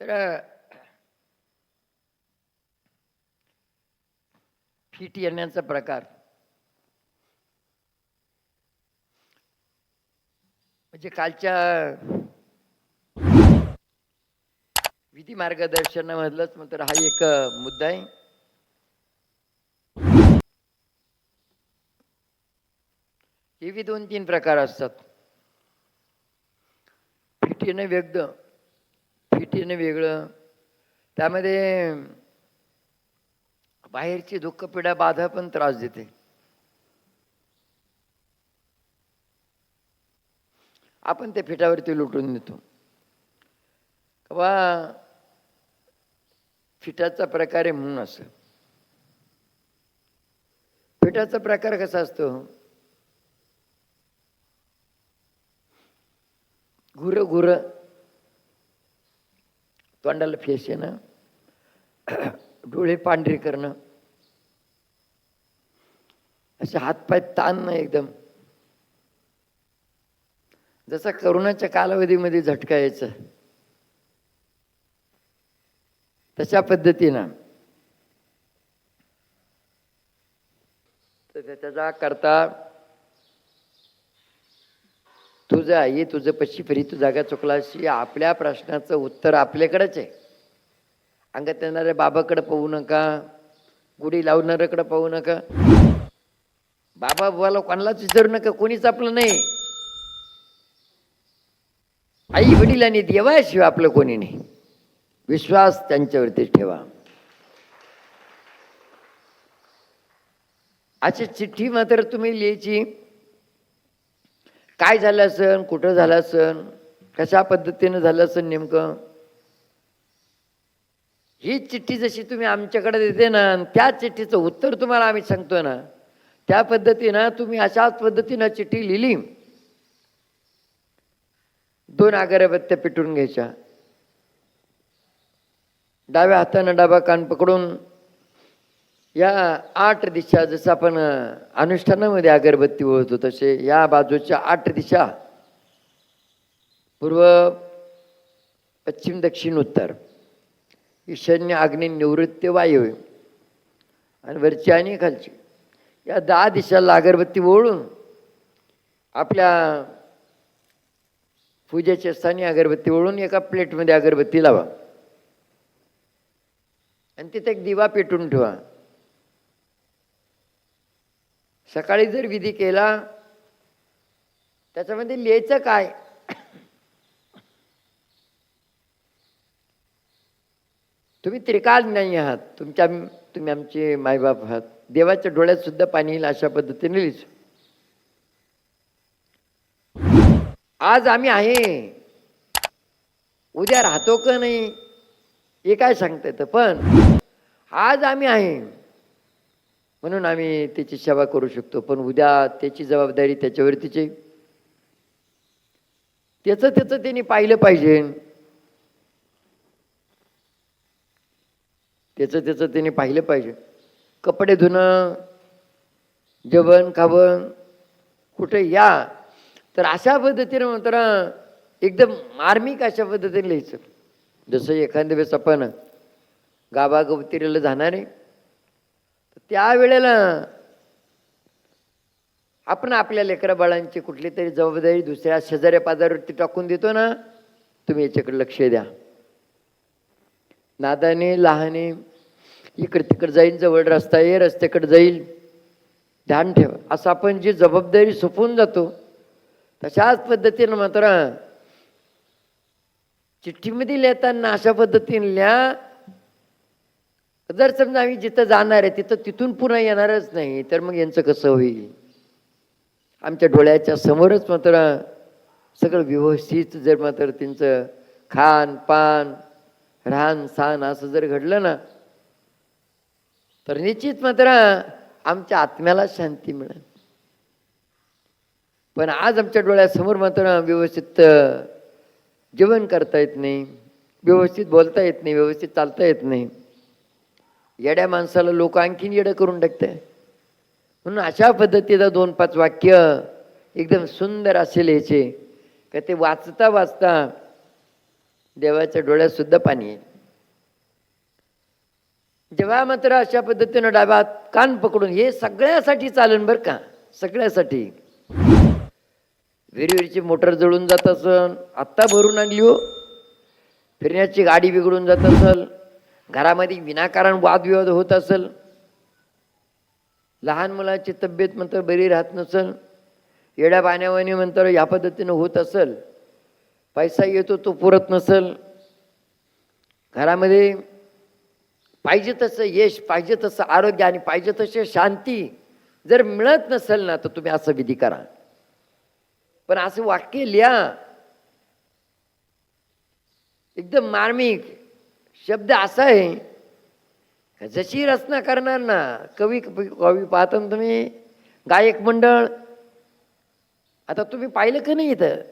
तर फिट येण्याचा प्रकार. म्हणजे कालच्या विधी मार्गदर्शनामधलंच मग तर हा एक मुद्दा आहे. हे दोन तीन प्रकार असतात. फिट येणं वेगळं वेगळं. त्यामध्ये बाहेरची दुःख बाधा पण त्रास देते. आपण त्या फिटावरती लुटून देतो किंवा फिटाचा प्रकार आहे म्हणून असं. फिटाचा प्रकार कसा असतो? घुर घुर. तोंडाला फेस येणं डोळे पांढरे करणं असे हातपाय ताणणं एकदम. जसा करोनाच्या कालावधीमध्ये झटका यायचा तशा पद्धतीनं. तर त्याचा करता तुझं आई तुझं पशी फरी तू जागा चुकलाशी आपल्या प्रश्नाचं उत्तर आपल्याकडेच आहे. अंगात येणाऱ्या बाबाकडे पाहू नका गुढी लावणाऱ्याकडे पाहू नका. बाबा बुवाला कोणालाच विचारू नका कोणीच आपलं नाही. आई वडील आणि देवाशिवाय आपलं कोणी नाही. विश्वास त्यांच्यावरती ठेवा. अशी चिठ्ठी मात्र तुम्ही लिहायची. काय झालं असन? कुठं झालं असन? कशा पद्धतीनं झालं असन नेमकं? ही चिठ्ठी जशी तुम्ही आमच्याकडे देते ना त्या चिठ्ठीचं उत्तर तुम्हाला आम्ही सांगतो ना त्या पद्धतीनं तुम्ही अशाच पद्धतीनं चिठ्ठी लिहिली. दोन अगरबत्त्या पेटून घ्यायच्या. डाव्या हातानं डाबा कान पकडून या आठ दिशा जसं आपण अनुष्ठानामध्ये अगरबत्ती ओळखतो तसे या बाजूच्या आठ दिशा. पूर्व पश्चिम दक्षिण उत्तर. ईशान्य अग्नि निवृत्ती वायव्य आणि वरची आणि खालची. या दहा दिशाला अगरबत्ती ओळून आपल्या पूजेच्या स्थानी अगरबत्ती ओळून एका प्लेटमध्ये अगरबत्ती लावा. आणि तिथे एक दिवा पेटून ठेवा. सकाळी जर विधी केला त्याच्यामध्ये लिहायचं काय? तुम्ही त्रिकाल नाही आहात. तुमच्या तुम्ही आमचे मायबाप आहात. देवाच्या डोळ्यात सुद्धा पाणी येईल अशा पद्धतीने लिहिच आज आम्ही आहे. उद्या राहतो का नाही? हे काय सांगता येतं? पण आज आम्ही आहे. म्हणून आम्ही त्याची सेवा करू शकतो. पण उद्या त्याची जबाबदारी त्याच्यावरतीच आहे त्याचं त्याचं त्यांनी पाहिलं पाहिजे. त्याचं त्याचं त्यांनी पाहिलं पाहिजे. कपडे धुणं जेवण खावण कुठे या. तर अशा पद्धतीनं मात्र एकदम मार्मिक अशा पद्धतीने लिहायचं. जसं एखाद्या वेळेस आपण गावागवतीला जाणार आहे त्यावेळेला आपण आपल्या लेकरा बाळांची कुठली तरी जबाबदारी दुसऱ्या शेजाऱ्या पाजारवरती टाकून देतो ना तुम्ही याच्याकडे लक्ष द्या. नादाने लहाने इकडे तिकडे जाईल जवळ रस्ता ये रस्त्याकडे जाईल. ध्यान ठेवा. असं आपण जी जबाबदारी सोपून जातो तशाच पद्धतीनं मात्र चिठ्ठीमध्ये लिहिताना अशा पद्धतीने लिहा जर समजा आम्ही जिथं जाणार आहे तिथं तिथून पुन्हा येणारच नाही तर मग यांचं कसं होईल? आमच्या डोळ्याच्या समोरच मात्र सगळं व्यवस्थित जर मात्र त्यांचं खान पान राहण सहान असं जर घडलं ना तर निश्चित मात्र आमच्या आत्म्याला शांती मिळेल. पण आज आमच्या डोळ्यासमोर मात्र व्यवस्थित जेवण करता येत नाही व्यवस्थित बोलता येत नाही व्यवस्थित चालता येत नाही. येड्या माणसाला लोक आणखीन येडं करून टाकते म्हणून अशा पद्धतीचं दोन पाच वाक्य एकदम सुंदर असेल ह्याचे का ते वाचता वाचता देवाच्या डोळ्यात सुद्धा पाणी आहे जेव्हा मात्र अशा पद्धतीनं डाव्या कान पकडून हे सगळ्यासाठी चालेल बरं का सगळ्यासाठी. विहिरीची मोटर जळून जात असल आत्ता भरून आणली हो. फिरण्याची गाडी बिघडून जात असल घरामध्ये विनाकारण वादविवाद होत असेल लहान मुलाची तब्येत म्हणतं बरी राहत नसल येड्या पाण्यावानी म्हणतं या पद्धतीनं होत असेल पैसा येतो तो पुरत नसल घरामध्ये पाहिजे तसं यश पाहिजे तसं आरोग्य आणि पाहिजे तसे शांती जर मिळत नसेल ना तर तुम्ही असं विधी करा. पण असं वाक्य लिहा. एकदम मार्मिक. शब्द असा आहे का जशी रचना करणार ना कवी कवी पाहता ना तुम्ही गायक मंडळ आता तुम्ही पाहिलं का नाही इथं?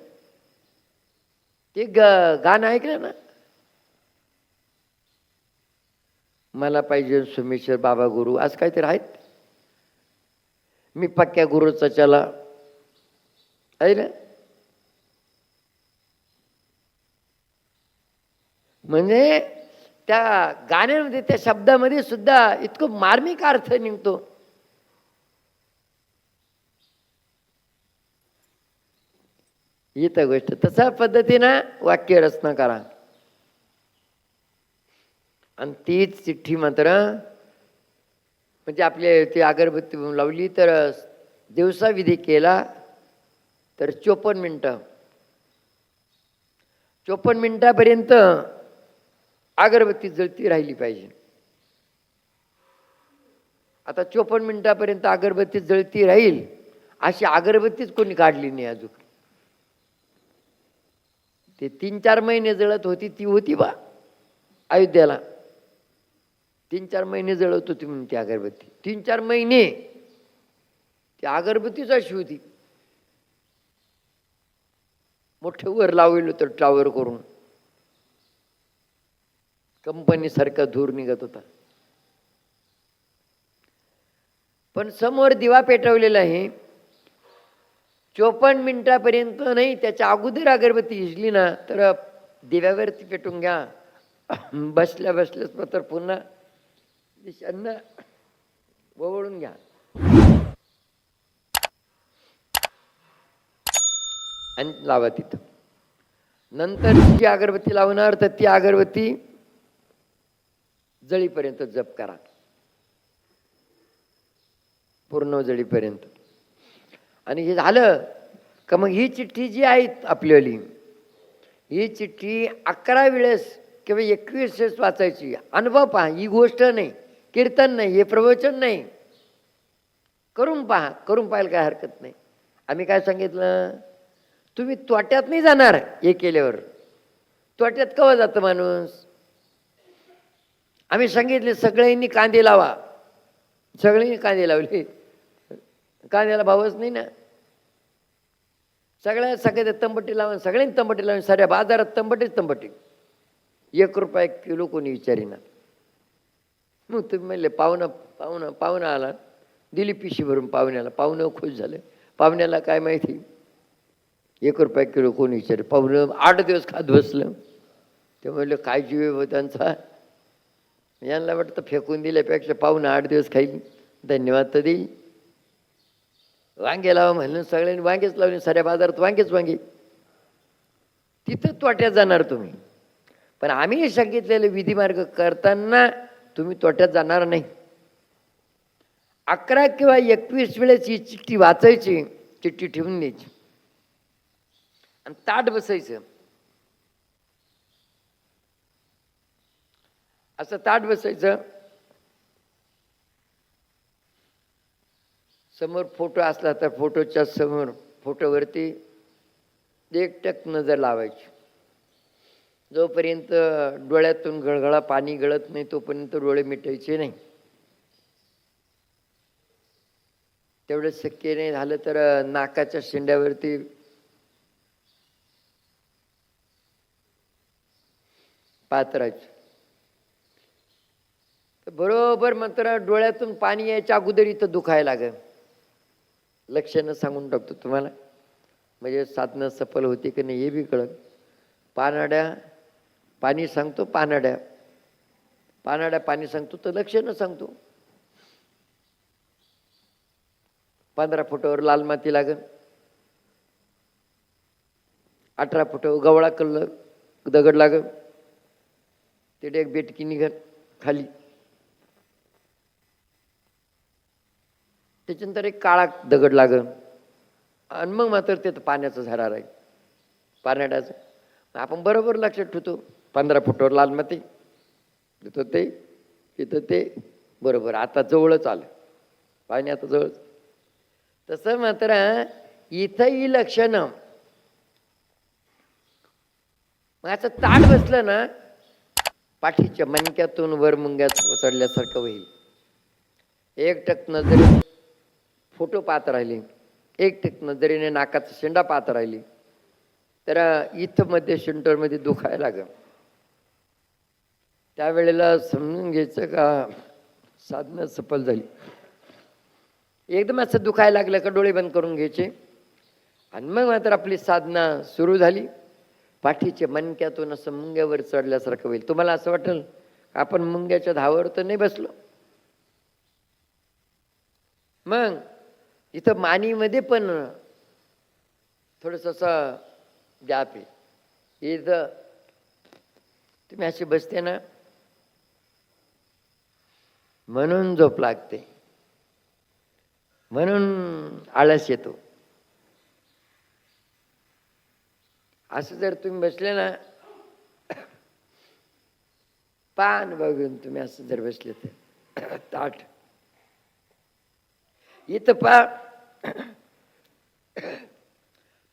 ते ग गाणं ऐकलं ना? मला पाहिजे सोमेश्वर बाबा गुरु आज काहीतरी आहेत? मी पक्क्या गुरुचा चला. आहे ना? म्हणजे त्या गाण्यामध्ये त्या शब्दामध्ये सुद्धा इतकं मार्मिक अर्थ निघतो. ही तर गोष्ट तसा पद्धतीनं वाक्य रचना करा. आणि तीच चिठ्ठी मात्र म्हणजे आपले ती अगरबत्ती लावली तर दिवसा विधी केला तर चोपन्न मिनटं. चोपन्न मिनटापर्यंत अगरबत्ती जळती राहिली पाहिजे. आता चोपन्न मिनिटापर्यंत अगरबत्ती जळती राहील अशी अगरबत्तीच कोणी काढली नाही अजून. ते तीन चार महिने जळत होती ती होती बा अयोध्याला. तीन चार महिने जळत होती म्हणून ती अगरबत्ती. तीन चार महिने ती अगरबत्तीच अशी होती. मोठे वर लावलं होतं टावर करून. कंपनीसारखा धूर निघत होता. पण समोर दिवा पेटवलेला आहे. चोपन्न मिनिटापर्यंत नाही त्याच्या अगोदर अगरबत्ती हिजली ना तर दिव्यावरती पेटून घ्या. बसल्या बसल्याच मात्र पुन्हा दिशांना वळून घ्या. आणि लावा तिथं. नंतर जी अगरबत्ती लावणार तर ती अगरबत्ती जळीपर्यंत जप करा. पूर्ण जळीपर्यंत. आणि हे झालं का मग ही चिठ्ठी जी आहे आपल्याली ही चिठ्ठी अकरा वेळेस किंवा एकवीस वेळेस वाचायची. अनुभव पहा ही गोष्ट नाही कीर्तन नाही हे प्रवचन नाही. करून पहा करून पाहायला काय हरकत नाही. आम्ही काय सांगितलं? तुम्ही तोट्यात नाही जाणार हे केल्यावर. तोट्यात कवा जातं माणूस? आम्ही सांगितले सगळ्यांनी कांदे लावा. सगळ्यांनी कांदे लावले. कांद्याला भावच नाही ना. सगळ्या सगळ्या तंबटी लावून सगळ्यांनी तंबटी लावून साऱ्या बाजारात तंबटीच तंबटी. एक रुपया किलो कोणी विचारीना. मग तुम्ही म्हणले पाहुणं पाहुणं पाहुणं आला. दिली पिशी भरून पाहुण्याला. पाहुणं खुश झालं. पाहुण्याला काय माहिती? एक रुपया किलो कोणी विचार पाहुणं आठ दिवस खात बसलं. ते म्हणलं काय जीव त्यांचा? यांना वाटतं फेकून दिल्यापेक्षा पाहून आठ दिवस खाईल. धन्यवाद तर देईल वांगे लावा म्हणून सगळ्यांनी वांगेच लावले साऱ्या बाजारात वांगेच वांगे. तिथं तोट्यात जाणार तुम्ही. पण आम्ही सांगितलेले विधिमार्ग करताना तुम्ही तोट्यात जाणार नाही. अकरा किंवा एकवीस वेळेस ही चिठ्ठी वाचायची चिठ्ठी ठेवून द्यायची. आणि ताट बसायचं. असं ताट बसायचं. समोर फोटो असला तर फोटोच्या समोर फोटोवरती एकटक नजर लावायची. जोपर्यंत डोळ्यातून गळगळा पाणी गळत नाही तोपर्यंत डोळे मिटायचे नाही. तेवढं शक्य नाही झालं तर नाकाच्या शेंड्यावरती पात्रायचं बरोबर मात्र डोळ्यातून पाणी यायच्या अगोदर इथं दुखायला लागेल. लक्षणं सांगून टाकतो तुम्हाला. म्हणजे साधनं सफल होते की नाही हे बी कळत पानाड्या पाणी सांगतो पानाड्या. पानाड्या पाणी सांगतो तर लक्षणं सांगतो. पंधरा फुटावर लाल माती लागन अठरा फुटावर गवळा कल्ल दगड लागन तिथे एक बेटकी निघन खाली. त्याच्यानंतर एक काळा दगड लागन आणि मग मात्र ते पाण्याचं झाडा राहील पाण्याडाचं आपण बरोबर लक्षात ठेवतो. पंधरा फुटावर लाल माती. तिथं ते तिथं ते. बरोबर. आता जवळच आलं. पाणी आता जवळच. तसं मात्र इथंही लक्षणं मग असं ताट बसलं ना पाठीच्या मणक्यातून वर मुंग्यात चढल्यासारखं होईल. एक टक नजरे फोटो पाहत राहिले. एक नजरेने नाकाचा शेंडा पाहत राहिली. तर इथं मध्ये सेंटरमध्ये दुखायला लागं त्यावेळेला समजून घ्यायचं का साधनं सफल झाली. एकदम असं दुखायला लागलं का डोळे बंद करून घ्यायचे. आणि मग मात्र आपली साधना सुरू झाली. पाठीचे मणक्यातून असं मुंग्यावर चढल्यासारखं होईल. तुम्हाला असं वाटेल आपण मुंग्याच्या धावावर तर नाही बसलो? मग इथं मानीमध्ये पण थोडस असं गॅप आहे. इथं तुम्ही अशी बसते ना म्हणून झोप लागते. म्हणून आळस येतो. असं जर तुम्ही बसले ना पान बघून तुम्ही असं जर बसले तर ताट इथं पा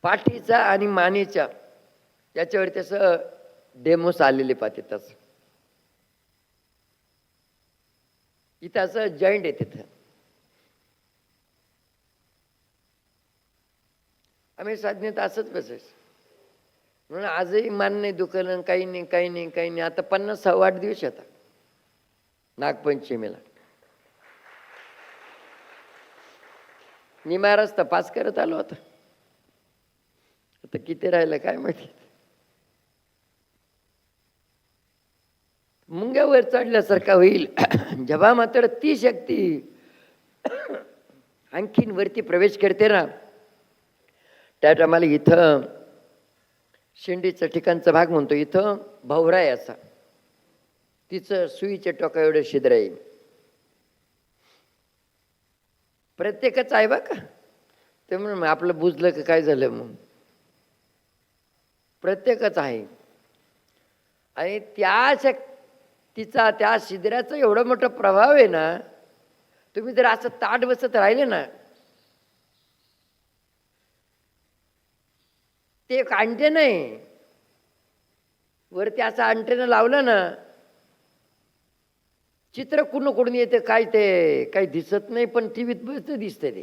पाठीचा आणि मानेच्या याच्यावर त्याचं डेमोस आलेले पाहते तिथंच इथं असं जॉईंट आहे तिथं. आम्ही साधनेत असंच बसायचं. म्हणून आजही मान नाही दुखलं काही नाही काही नाही काही नाही. आता पन्नास सव्वा आठ दिवस येतात. नागपंचमीला. निमारच तपास करत आलो होता आता किती राहिलं काय माहिती. मुंग्यावर चढल्यासारखा होईल. जेव्हा मात्र ती शक्ती आणखीन वरती प्रवेश करते ना त्या टायमाला इथं शेंडीचं ठिकाणचा भाग म्हणतो इथं भावराय असा. तिचं सुईच्या टोका एवढं छिद्र आहे प्रत्येकच आहे बा का. ते म्हणून आपलं बुजलं का काय झालं मग प्रत्येकच आहे. आणि त्या शक्तीचा त्या शिद्राचा एवढा मोठा प्रभाव आहे ना तुम्ही जर असं ताट बसत राहिले ना ते एक अंटेन आहे वरती असं अंटेनं लावलं ना चित्र कुणं कुठून येते काय ते काही दिसत नाही पण टी व्हीत बसतं दिसतं ते.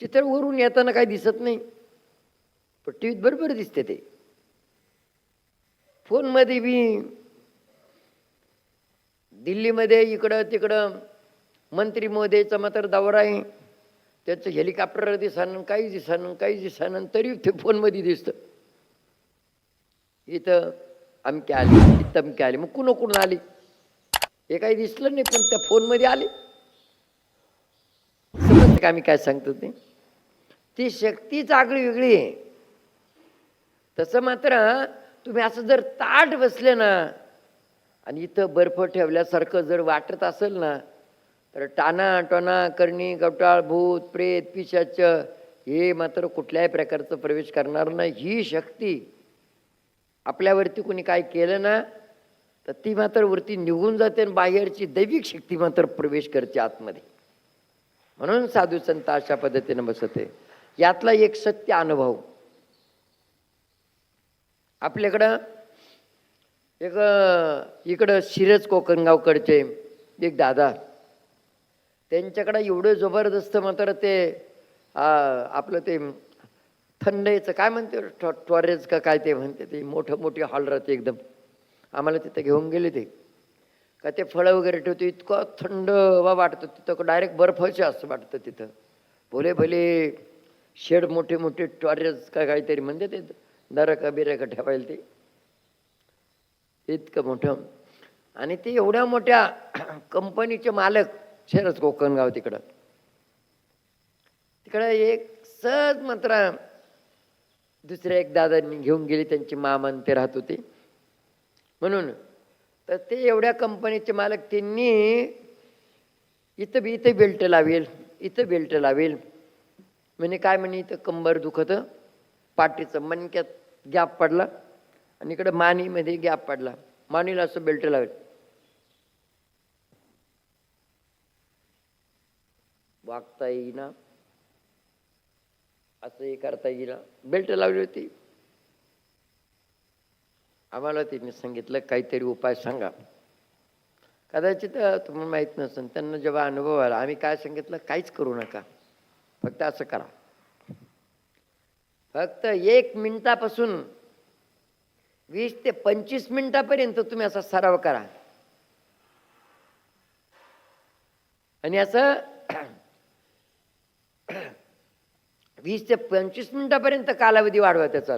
चित्र वरून येताना काही दिसत नाही पण टी व्हीत बरोबर दिसते ते. फोनमध्ये बी दिल्लीमध्ये इकडं तिकडं मंत्री महोदयचा मात्र दौरा आहे. त्याचं हेलिकॉप्टर दिसानं काही दिसानं काही दिसानं तरी ते फोनमध्ये दिसतं. इथं अमक्या आली इथं अमक्या आली मग कुणं कुणं आली? हे काही दिसलं नाही पण त्या फोनमध्ये आले. समजतं का मी काय सांगतो ते? ती शक्तीच आगळी वेगळी आहे. तसं मात्र तुम्ही असं जर ताट बसले ना आणि इथं बर्फ ठेवल्यासारखं जर वाटत असेल ना तर टाना टोना करणी गवटाळ भूत प्रेत पिशाच हे मात्र कुठल्याही प्रकारचं प्रवेश करणार नाही. ही शक्ती आपल्यावरती कोणी काय केलं ना तर ती मात्र वरती निघून जाते आणि बाहेरची दैविक शक्ती मात्र प्रवेश करते आतमध्ये. म्हणून साधू संत अशा पद्धतीनं बसते यातला एक सत्य अनुभव. आपल्याकडं एक इकडं शिरज कोकणगावकडचे एक दादा. त्यांच्याकडं एवढं जबरदस्त मात्र ते आपलं ते थंडाईचं काय म्हणते टॉरेज का काय ते म्हणते ते मोठं मोठी हॉल राहते एकदम. आम्हाला तिथं घेऊन गेले ते. का ते फळं वगैरे ठेवतो इतकं थंड वा वाटतं तिथं डायरेक्ट बर्फाचे असं वाटतं तिथं. भोले भले शेड मोठे मोठे टॉरेज का काहीतरी म्हणते ते दरका बिरका ठेवायला ते. इतकं मोठं. आणि ते एवढ्या मोठ्या कंपनीचे मालक शेरच कोकणगाव तिकडं. तिकडं एक सहज मात्र दुसऱ्या एक दादांनी घेऊन गेली त्यांची मामान ते राहत होते. म्हणून. तर ते एवढ्या कंपनीचे मालक त्यांनी इथं बी इथं बेल्ट लावेल इथं बेल्ट लावेल. म्हणे काय म्हणे इथं कंबर दुखत? पाठीचं मणक्यात गॅप पडला आणि इकडं मानीमध्ये गॅप पडला. मानीला असं बेल्ट लावेल. वागता येईना. असंही करता येईना. बेल्ट लावली होती. आम्हाला त्यांनी सांगितलं काहीतरी उपाय सांगा. कदाचित तुम्हाला माहीत नसेल त्यांना जेव्हा अनुभव आला आम्ही काय सांगितलं काहीच करू नका फक्त असं करा. फक्त एक मिनिटापासून वीस ते पंचवीस मिनिटापर्यंत तुम्ही असा सराव करा. आणि असं वीस ते पंचवीस मिनिटापर्यंत कालावधी वाढवा त्याचा.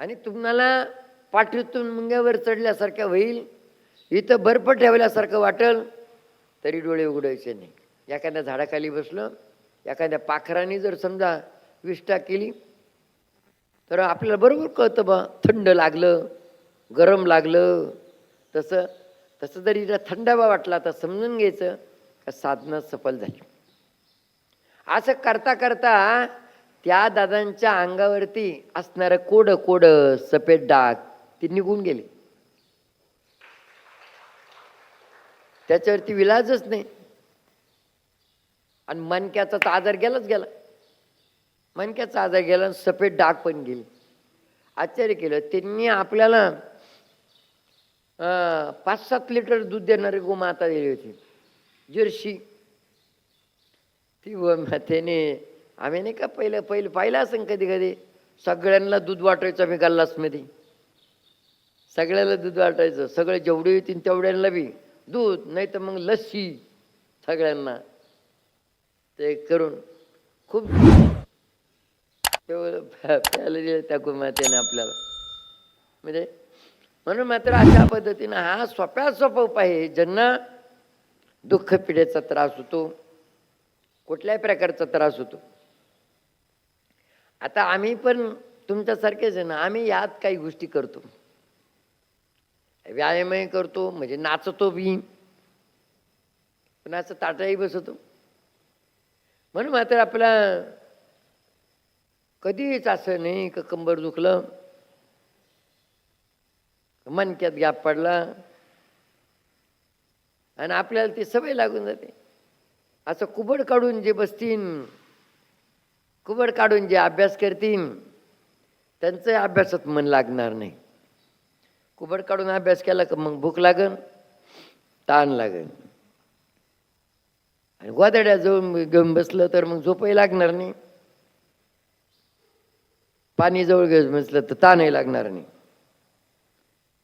आणि तुम्हाला पाठीतून मुंग्यावर चढल्यासारखं होईल इथं बर्फ ठेवल्यासारखं वाटल तरी डोळे उघडायचे नाही. एखाद्या झाडाखाली बसलं एखाद्या पाखराने जर समजा विष्ठा केली तर आपल्याला बरोबर कळतं बा थंड लागलं गरम लागलं. तसं तसं जरी जर थंडावा वाटला तर समजून घ्यायचं का साधनं सफल झाली. असं करता करता त्या दादांच्या अंगावरती असणारं कोड कोड सफेद डाग ते निघून गेले. त्याच्यावरती विलाजच नाही. आणि मणक्याचा आजार गेलाच गेला. मणक्याचा आजार गेला आणि सफेद डाग पण गेले. आश्चर्य केलं त्यांनी आपल्याला पाच सात लिटर दूध देणारी गोमाता दिली होती. जर्शी. ती व त्याने आम्ही नाही का पहिलं पहिलं पाहिलं असेल कधी कधी? सगळ्यांना दूध वाटायचं आम्ही गल्लासमध्ये. सगळ्याला दूध वाटायचं. सगळे जेवढे येतील तेवढ्यांना बी. दूध नाही तर मग लस्सी. सगळ्यांना. ते करून खूप तेवढं प्यायला दिलं त्या कुमात्याने आपल्याला. म्हणजे म्हणून मात्र अशा पद्धतीनं हा सोप्या सोपा उपाय आहे. ज्यांना दुःख पिढेचा त्रास होतो कुठल्याही प्रकारचा त्रास होतो. आता आम्ही पण तुमच्यासारखेच आहे ना आम्ही यात काही गोष्टी करतो. व्यायामही करतो म्हणजे नाचतो बी. पण असं ताटाही बसवतो. म्हणून मात्र आपला कधीच असं नाही का कंबर दुखलं मनक्यात गॅप पडला आणि आपल्याला ती सवय लागून जाते. असं कुबड काढून जे बसतील कुबड काढून जे अभ्यास करतील त्यांचं अभ्यासात मन लागणार नाही. कुबड काढून अभ्यास केला का मग भूक लागन ताण लागन. आणि गोदड्या जवळ घेऊन बसलं तर मग झोपही लागणार नाही. पाणी जवळ घेऊन बसलं तर ताणही लागणार नाही.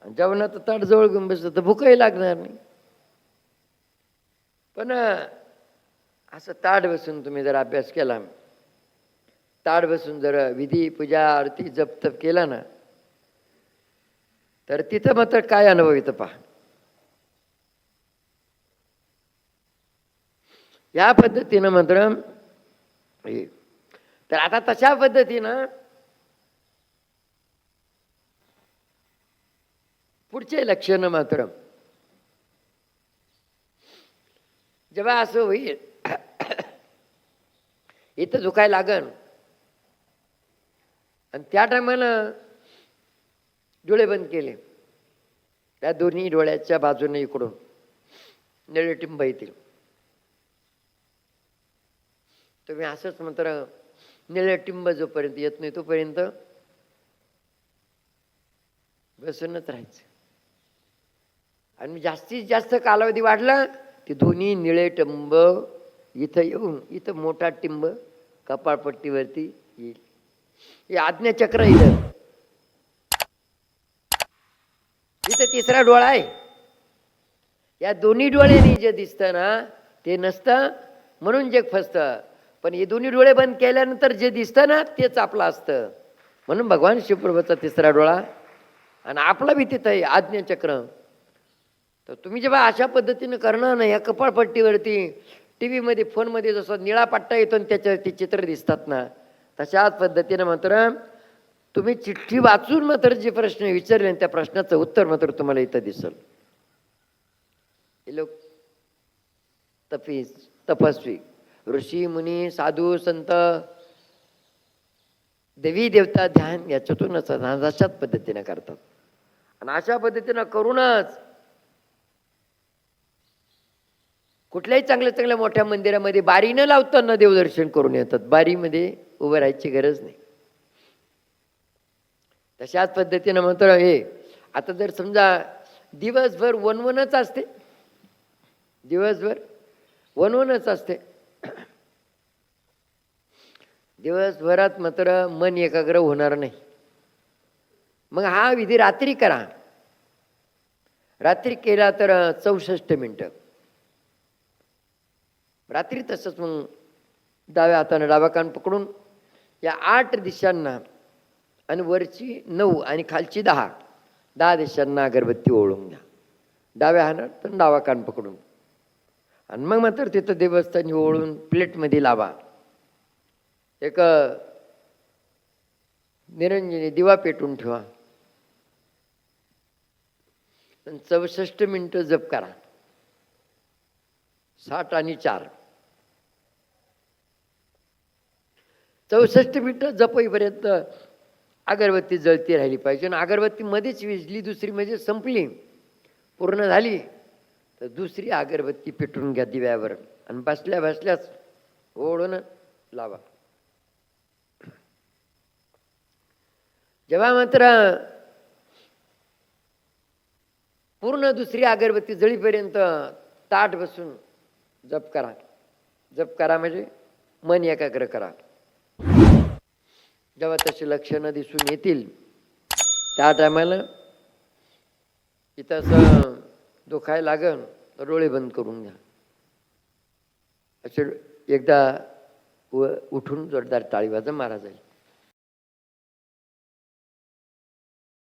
आणि जेवणात ताट जवळ घेऊन बसलं तर भूकही लागणार नाही. पण असं ताट बसून तुम्ही जर अभ्यास केला ताड बसून जर विधी पूजा आरती जप तप केला ना तर तिथं मात्र काय अनुभव येतं पहा. या पद्धतीनं मात्र तर आता तशा पद्धतीनं पुढचे लक्षण मात्र. जेव्हा असं होईल इथं झुकाय लागन आणि त्या टायमाला डोळे बंद केले. त्या दोन्ही डोळ्याच्या बाजूने इकडून निळटिंब येतील. तुम्ही असंच मात्र निळे टिंब जोपर्यंत येत नाही तोपर्यंत बसूनच राहायचं. आणि जास्तीत जास्त कालावधी वाढला ते दोन्ही निळे टिंब इथं येऊन इथं मोठा टिंब कपाळपट्टीवरती येईल. हे आज्ञाचक्र इथं. इथं तिसरा डोळा आहे. या दोन्ही डोळ्यांनी जे दिसतं ना ते नसतं म्हणून जग फसतं. पण हे दोन्ही डोळे बंद केल्यानंतर जे दिसतं ना तेच आपलं असतं. म्हणून भगवान शिवप्रभूचा तिसरा डोळा. आणि आपला बी तिथं आहे आज्ञाचक्र तर तुम्ही जेव्हा अशा पद्धतीनं करणार ना या कपाळपट्टीवरती टी व्हीमध्ये फोनमध्ये जसं निळा पट्टा येतो आणि त्याच्यावरती चित्र दिसतात ना तशाच पद्धतीनं मात्र तुम्ही चिठ्ठी वाचून मात्र जे प्रश्न विचारले त्या प्रश्नाचं उत्तर मात्र तुम्हाला इथं दिसल. हे लोक तपी तपस्वी ऋषी मुनी साधू संत देवी देवता ध्यान याच्यातूनच अशाच पद्धतीने करतात. आणि अशा पद्धतीनं करूनच कुठल्याही चांगल्या चांगल्या मोठ्या मंदिरामध्ये बारी न लावताना देवदर्शन करून येतात. बारीमध्ये उभं राहायची गरज नाही. तशाच पद्धतीनं म्हणतो हे आता जर समजा दिवसभर वनवनच असते दिवसभर वनवनच असते. दिवसभरात मात्र मन एकाग्र होणार नाही. मग हा विधी रात्री करा. रात्री केला तर चौसष्ट मिनटं. रात्री तसंच मग डाव्या हातानं डावा कान पकडून या आठ दिशांना आणि वरची नऊ आणि खालची दहा दहा दिशांना अगरबत्ती ओळून घ्या डाव्या हातात डावा कान पकडून. आणि मग मात्र तिथं देवस्थानी ओळून प्लेटमध्ये लावा. एक निरंजनी दिवा पेटून ठेवा. चौसष्ट मिनटं जप करा. साठ आणि चार. चौसष्ट मिनटं जपईपर्यंत अगरबत्ती जळती राहिली पाहिजे. आणि अगरबत्ती मध्येच विजली दुसरी म्हणजे संपली पूर्ण झाली तर दुसरी अगरबत्ती पेटून घ्या दिव्यावर. आणि बसल्या बसल्याच ओढून लावा. जेव्हा मात्र पूर्ण दुसरी अगरबत्ती जळीपर्यंत ताट बसून जप करा. जप करा म्हणजे मन एकाग्र करा. जेव्हा तशी लक्षणं दिसून येतील त्या टायमाला इथं असं दुखायला लागन तर डोळे बंद करून घ्या. असे एकदा व उठून जोरदार टाळी वाजा मारा जाईल